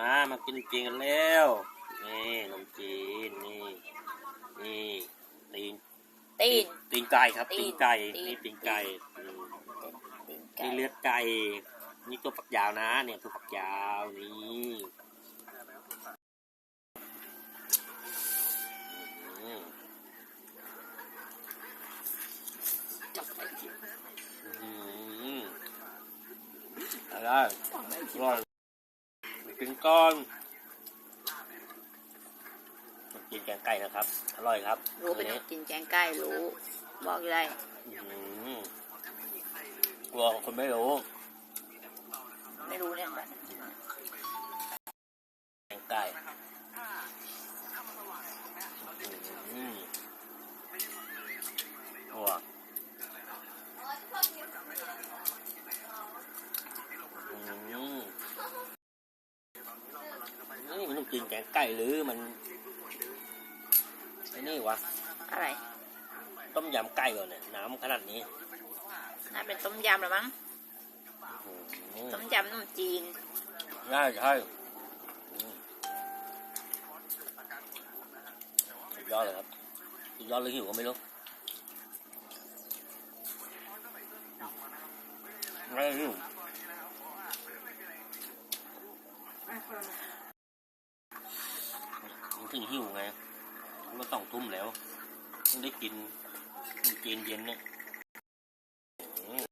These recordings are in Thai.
มา มากินจีนกันแล้ว นี่ขนมจีน นี่ นี่ตีน ตีน ตีนไก่ครับ ตีตีนนไก่ตีนนี่ตีนไก่อืมตีนไก่ นี่เลือดไก่ นี่ตัวฝักยาวนะ เนี่ยตัวฝักยาว นี่อืมจับไปกินอืมอะไรอร่อย กินก้อนกินแกงไก่นะครับ อร่อยครับรู้เป็นอันคนี้นกินแกงไก่รู้ บอกอยู่ได้อืมกลัวคนไม่รู้ ไม่รู้เนี่ยมันแกงไก่อืมกลัวอืมนี่ มันต้องกินแกงไก่หรือมันไอ้นี่วะ อะไร ต้มยำไก่ก่อนเนี่ยน้ำขนาดนี้ น่าเป็นต้มยำหรือมั้งอืมต้มยำขนมจีนใช่ใช่อืมสุดยอดเลยครับสุดยอดเลยหิวก็ไม่รู้ไม่หิวมัน ถึงหิวไงมันต้องทุ่มแล้วต้องได้กินขนมจีนเย็นเนี่ยอืม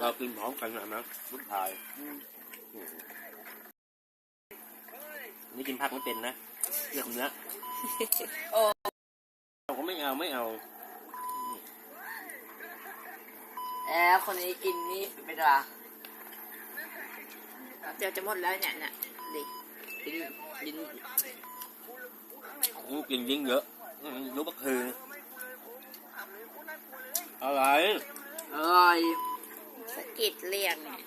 เรากินพร้อมกันนะนะลูกชายนี่กินผักไม่เป็นนะเรื่องเนื้อโอ้เราก็ไม่เอาไม่เอาแล้วคนนี้กินนี่เป็นไรเดี๋ยวจะหมดแล้วเนี่ยเนี่ยดิกินกิน กูกินยิ่งเยอะรู้บักคืออะไรอร่อยสกิดเลี่ยงเนี่ย